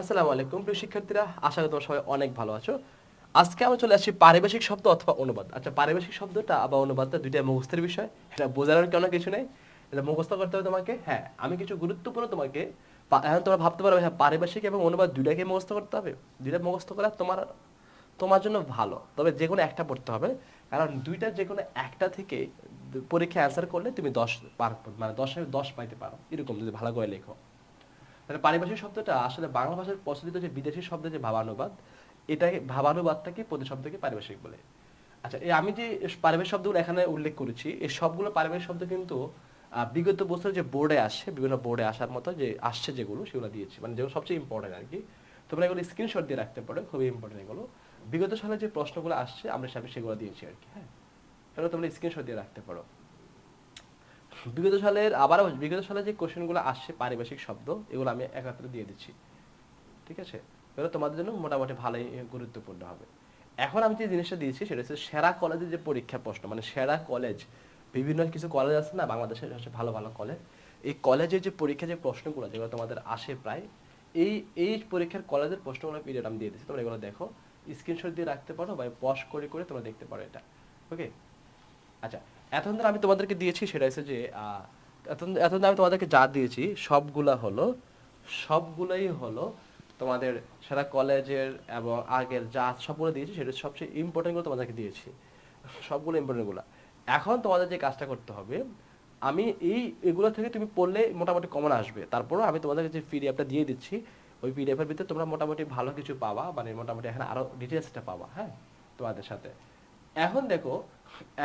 আসসালামু আলাইকুম, প্রিয় শিক্ষার্থীরা। আশা করি তোমরা সবাই অনেক ভালো আছো। আজকে আমরা চলে আসছি পারিভাষিক শব্দ অথবা অনুবাদ। আচ্ছা পারিভাষিক শব্দটা বা অনুবাদটা দুইটা মুখস্থের বিষয়। এটা বোঝানোর কোনো কিছু নেই? এটা মুখস্থ করতে হবে তোমাকে? হ্যাঁ আমি কিছু গুরুত্বপূর্ণ তোমাকে এখন তোমরা ভাবতে পারো হ্যাঁ পারিভাষিক এবং অনুবাদ দুইটাকে মুখস্থ করতে হবে। দুইটা মুখস্থ করা তোমার তোমার জন্য ভালো। তবে যে কোনো একটা পড়তে হবে। কারণ দুইটা যে কোনো একটা থেকে পরীক্ষা অ্যান্সার করলে তুমি দশ পার মানে দশে, দশ পাইতে পারো। এরকম যদি ভালো করে লেখো। তাহলে পারিভাষিক শব্দটা আসলে বাংলা ভাষার প্রচলিত যে বিদেশি শব্দ যে ভাবানুবাদ এটাকে ভাবানুবাদটাকে প্রতিশব্দকে পারিভাষিক বলে। আচ্ছা এই আমি যে পারিভাষিক শব্দগুলো এখানে উল্লেখ করেছি, এই সবগুলো পারিভাষিক শব্দ কিন্তু বিগত বছর যে বোর্ডে আসে বিভিন্ন বোর্ডে আসার মতো যে আসছে যেগুলো, সেগুলো দিয়েছি। মানে যেগুলো সবচেয়ে ইম্পর্টেন্ট আর কি। তোমরা এগুলো স্ক্রিনশট দিয়ে রাখতে পারো, খুবই ইম্পর্টেন্ট এগুলো। বিগত সালে যে প্রশ্নগুলো আসছে, আমরা সেগুলো দিয়েছি আর কি হ্যাঁ? এগুলো তোমরা স্ক্রিনশট দিয়ে রাখতে পারো। বিগত সালের আবারও বিগত সালে যে কোশ্চেনগুলো আসছে পারিভাষিক শব্দ, এগুলো আমি একাত্রে দিয়ে দিচ্ছি। ঠিক আছে? এগুলো তোমাদের জন্য মোটামুটি ভালোই গুরুত্বপূর্ণ হবে। এখন আমি যে জিনিসটা দিয়েছি, সেটা হচ্ছে সেরা কলেজের যে পরীক্ষা প্রশ্ন মানে সেরা কলেজ বিভিন্ন কিছু কলেজ আছে না বাংলাদেশের হচ্ছে ভালো ভালো কলেজ এই কলেজের যে পরীক্ষা যে প্রশ্নগুলো যেগুলো তোমাদের আসে প্রায়। এই এই পরীক্ষার কলেজের প্রশ্নগুলো পিরিয়ড আমি দিয়ে দিচ্ছি। তোমরা এগুলো দেখো। স্ক্রিনশট দিয়ে রাখতে পারো বা পজ করে করে তোমরা দেখতে পারো এটা। ওকে আচ্ছা এতক্ষণ ধরে আমি তোমাদেরকে দিয়েছি সেটা হচ্ছে যে এতক্ষণ এতক্ষণ আমি তোমাদেরকে যা দিয়েছি সবগুলা হলো, সবগুলাই হলো তোমাদের সারা কলেজের এবং আগের যা সবগুলো দিয়েছি সেটা সবচেয়ে ইম্পর্টেন্টগুলো তোমাদেরকে দিয়েছি। সবগুলো ইম্পর্টেন্টগুলো এখন তোমাদের যে কাজটা করতে হবে, আমি এই, এগুলো থেকে তুমি পড়লে মোটামুটি কমন আসবে। তারপরও আমি তোমাদেরকে যে পিডিএফটা দিয়ে দিচ্ছি, ওই পিডিএফের ভিতরে তোমরা মোটামুটি ভালো কিছু পাবা মানে মোটামুটি এখানে আরও ডিটেলসটা পাবা হ্যাঁ? তোমাদের সাথে। এখন দেখো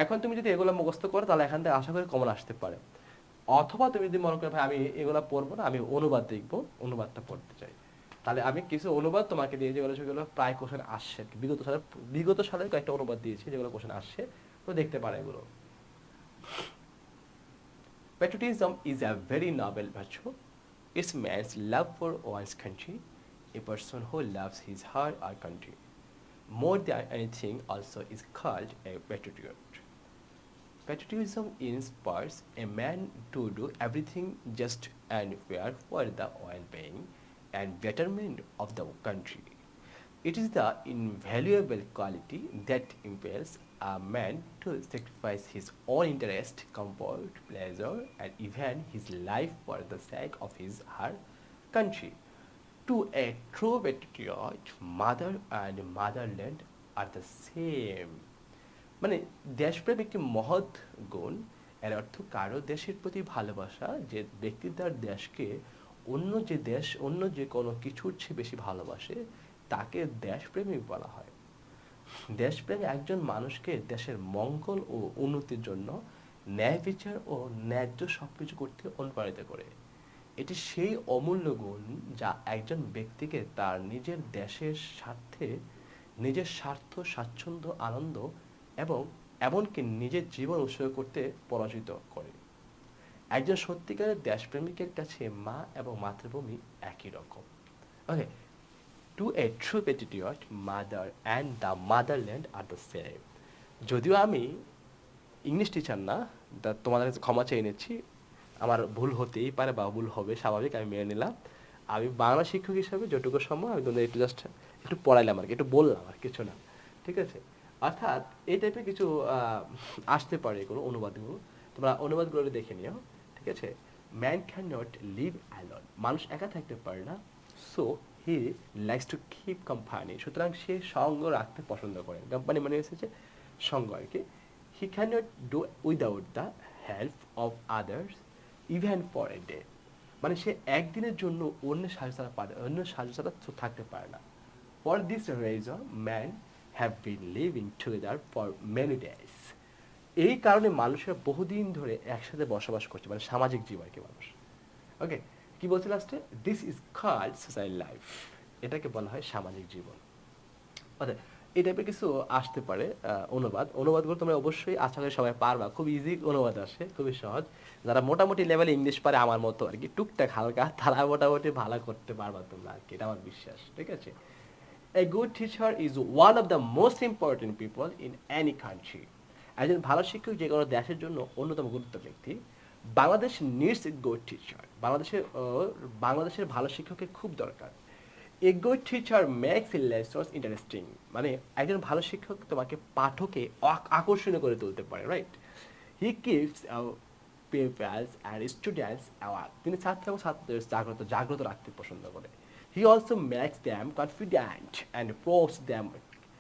এখন তুমি যদি এগুলো মুখস্থ করো তাহলে এখান থেকে আশা করি কমন আসতে পারে অথবা তুমি যদি মনে করো ভাই আমি এগুলো পড়ব না আমি অনুবাদ দেখব অনুবাদটা পড়তে চাই তাহলে আমি কিছু অনুবাদ তোমাকে দিয়ে যেগুলো সেগুলো প্রায় কোশ্চেন আসছে আর। বিগত সালের বিগত সালের কয়েকটা অনুবাদ দিয়েছি যেগুলো কোশ্চেন আসছে তো দেখতে পারে এগুলো Patriotism is a very noble virtue. It's man's love for one's country, a person who loves his heart or country. More than anything also is called a patriot. Patriotism inspires a man to do everything just and fair for the well-being and betterment of the country. It is the invaluable quality that impels a man to sacrifice his own interest, comfort, pleasure, and even his life for the sake of his her country. To a true mother and motherland are the same. মানে দেশপ্রেম একটি মহৎ গুণ। এর অর্থ কারও দেশের প্রতি ভালোবাসা, যে ব্যক্তি তার দেশকে অন্য যে দেশ, অন্য যে কোনো কিছুর চেয়ে বেশি ভালোবাসে, তাকে দেশপ্রেমিক বলা হয়। দেশপ্রেম একজন মানুষকে দেশের মঙ্গল ও উন্নতির জন্য ন্যায় বিচার ও ন্যায্য সবকিছু করতে অনুপ্রাণিত করে। এটি সেই অমূল্য গুণ যা একজন ব্যক্তিকে তার নিজের দেশের স্বার্থে, নিজের স্বার্থ, স্বাচ্ছন্দ্য, আনন্দ এবং এমনকি নিজের জীবন উৎসর্গ করতে পরাজিত করে। একজন সত্যিকারের দেশপ্রেমিকের কাছে মা এবং মাতৃভূমি একই রকম। Okay to a true patriot mother and the motherland R the same যদিও আমি ইংলিশ টিচার না তোমাদের কাছে ক্ষমা চেয়ে নিচ্ছি। আমার ভুল হতেই পারে বা ভুল হবে, স্বাভাবিক, আমি মেনে নিলাম। আমি বাংলা শিক্ষক হিসাবে যেটুকু সম্ভব, আমি তোমাদের একটু জাস্ট একটু পড়াইলাম আর কি, একটু বললাম আর কিছু না। ঠিক আছে? অর্থাৎ এই টাইপের কিছু আসতে পারে এগুলো অনুবাদগুলো। তোমরা অনুবাদগুলো দেখে নিও। ঠিক আছে? Man can not live alone মানুষ একা থাকতে পারে না। So he likes to keep company সুতরাং সে সঙ্গ রাখতে পছন্দ করে। কোম্পানি মানে এসেছে সঙ্গ আর কি। He can not do without the help of others even for a day. মানে সে একদিনের জন্য অন্য সাহায্য ছাড়া পারে অন্য সাহায্য ছাড়া থাকতে পারে না। For this reason man have been living together for many days এই কারণে মানুষের বহুদিন ধরে একসাথে বসবাস করছে মানে সামাজিক জীব আর কি মানুষ। ওকে কি বলছে লাস্টে this is called society life এটাকে বলা হয় সামাজিক জীবন। আচ্ছা এই টাইপের কিছু আসতে পারে অনুবাদ। অনুবাদগুলো তোমরা অবশ্যই আশা করি সবাই পারবা। খুব ইজি অনুবাদ আসে, খুবই সহজ। যারা মোটামুটি লেভেলে ইংলিশ পারে আমার মতো আর কি, টুকটাক হালকা, তারা মোটামুটি ভালো করতে পারবা তোমরা আর কি, এটা আমার বিশ্বাস, ঠিক আছে? A good teacher is one of the most important people in any country. একজন ভালো শিক্ষক যে কোনো দেশের জন্য অন্যতম গুরুত্ব ব্যক্তি। Bangladesh needs a good teacher বাংলাদেশের বাংলাদেশের ভালো শিক্ষকের খুব দরকার। A good teacher makes lessons interesting মানে একজন ভালো শিক্ষক তোমাকে পাঠকে আক- আকর্ষণীয় করে তুলতে পারে right he keeps pupils and students aware তিনি ছাত্র এবং ছাত্রদের জাগ্রত জাগ্রত রাখতে পছন্দ করে। He also makes them confident and proves them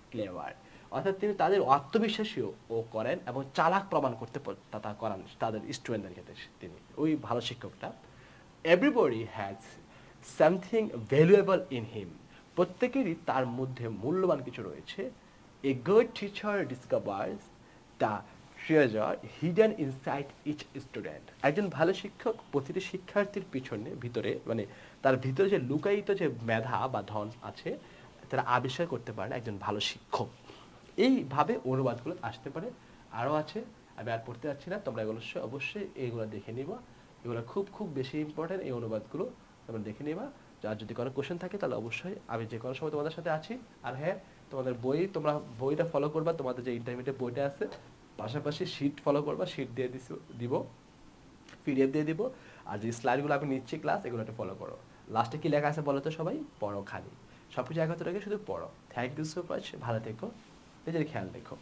clever অর্থাৎ তিনি তাদের আত্মবিশ্বাসীও ও করেন এবং চালাক প্রমাণ করতে তা করান তাদের স্টুডেন্টদের ক্ষেত্রে তিনি। ওই ভালো শিক্ষকটা। Everybody has something valuable in him প্রত্যেকেরই তার মধ্যে মূল্যবান কিছু রয়েছে। A good teacher discovers the treasure hidden inside each student একজন ভালো শিক্ষক প্রতিটি শিক্ষার্থীর পিছনে, ভিতরে মানে তার ভিতরে যে লুকায়িত যে মেধা বা ধন আছে, তারা আবিষ্কার করতে পারে একজন ভালো শিক্ষক। এইভাবে অনুবাদগুলো আসতে পারে। আরও আছে, আমি আর পড়তে যাচ্ছি না, তোমরা এগুলো অবশ্যই- এগুলো দেখে নিবা। এগুলো খুব খুব বেশি ইম্পর্টেন্ট এই অনুবাদগুলো তোমরা দেখে নিবা। আর যদি কোনো কোশ্চেন থাকে, তাহলে অবশ্যই আমি যে কোনো সময় তোমাদের সাথে আছি। আর হ্যাঁ তোমাদের বই, তোমরা বইটা ফলো করবা, তোমাদের যে ইন্টারমিডিয়েট বইটা আছে, পাশাপাশি শিট ফলো করবা শিট দিয়ে দিস- দিব পিডিএফ দিয়ে দিব। আর যে স্লাইডগুলো আমি নিচ্ছি ক্লাস এগুলো একটু ফলো করো। লাস্টে কি লেখা আছে বলো তো সবাই? পড়ো খালি। সব কিছু একত্র শুধু পড়ো। থ্যাংক ইউ সো মাচ ভালো থেকো। নিজের খেয়াল রেখো।